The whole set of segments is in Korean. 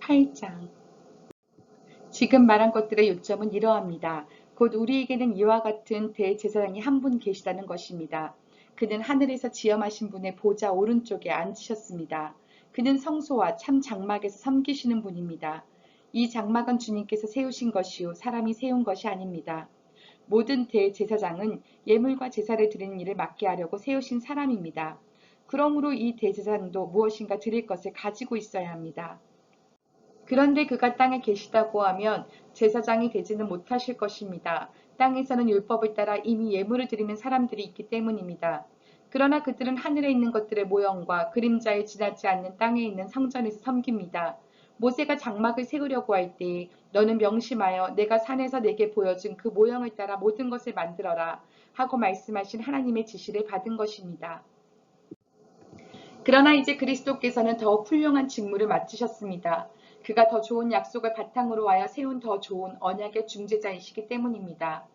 8장 지금 말한 것들의 요점은 이러합니다. 곧 우리에게는 이와 같은 대제사장이 한 분 계시다는 것입니다. 그는 하늘에서 지엄하신 분의 보좌 오른쪽에 앉으셨습니다. 그는 성소와 참 장막에서 섬기시는 분입니다. 이 장막은 주님께서 세우신 것이요 사람이 세운 것이 아닙니다. 모든 대제사장은 예물과 제사를 드리는 일을 맡게 하려고 세우신 사람입니다. 그러므로 이 대제사장도 무엇인가 드릴 것을 가지고 있어야 합니다. 그런데 그가 땅에 계시다고 하면 제사장이 되지는 못하실 것입니다. 땅에서는 율법을 따라 이미 예물을 드리는 사람들이 있기 때문입니다. 그러나 그들은 하늘에 있는 것들의 모형과 그림자에 지나지 않는 땅에 있는 성전에서 섬깁니다. 모세가 장막을 세우려고 할 때 너는 명심하여 내가 산에서 내게 보여준 그 모형을 따라 모든 것을 만들어라 하고 말씀하신 하나님의 지시를 받은 것입니다. 그러나 이제 그리스도께서는 더욱 훌륭한 직무를 맡으셨습니다. 그가 더 좋은 약속을 바탕으로 하여 세운 더 좋은 언약의 중재자이시기 때문입니다.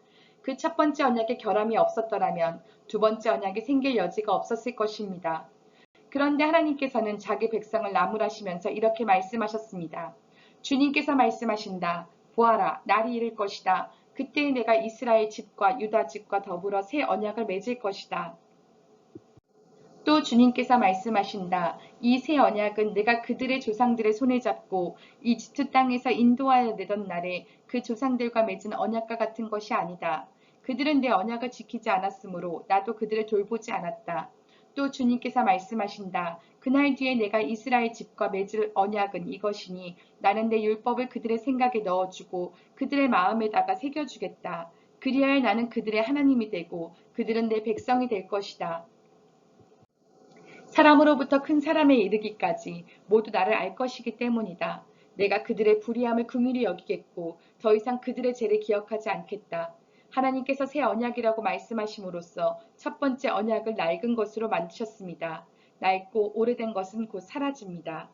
그 첫 번째 언약에 결함이 없었더라면 두 번째 언약이 생길 여지가 없었을 것입니다. 그런데 하나님께서는 자기 백성을 나무라시면서 이렇게 말씀하셨습니다. 주님께서 말씀하신다. 보아라, 날이 이를 것이다. 그때 내가 이스라엘 집과 유다 집과 더불어 새 언약을 맺을 것이다. 또 주님께서 말씀하신다. 이 새 언약은 내가 그들의 조상들의 손을 잡고 이집트 땅에서 인도하여 내던 날에 그 조상들과 맺은 언약과 같은 것이 아니다. 그들은 내 언약을 지키지 않았으므로 나도 그들을 돌보지 않았다. 또 주님께서 말씀하신다. 그날 뒤에 내가 이스라엘 집과 맺을 언약은 이것이니 나는 내 율법을 그들의 생각에 넣어주고 그들의 마음에다가 새겨주겠다. 그리하여 나는 그들의 하나님이 되고 그들은 내 백성이 될 것이다. 사람으로부터 큰 사람에 이르기까지 모두 나를 알 것이기 때문이다. 내가 그들의 불의함을 긍휼히 여기겠고 더 이상 그들의 죄를 기억하지 않겠다. 하나님께서 새 언약이라고 말씀하심으로써 첫 번째 언약을 낡은 것으로 만드셨습니다. 낡고 오래된 것은 곧 사라집니다.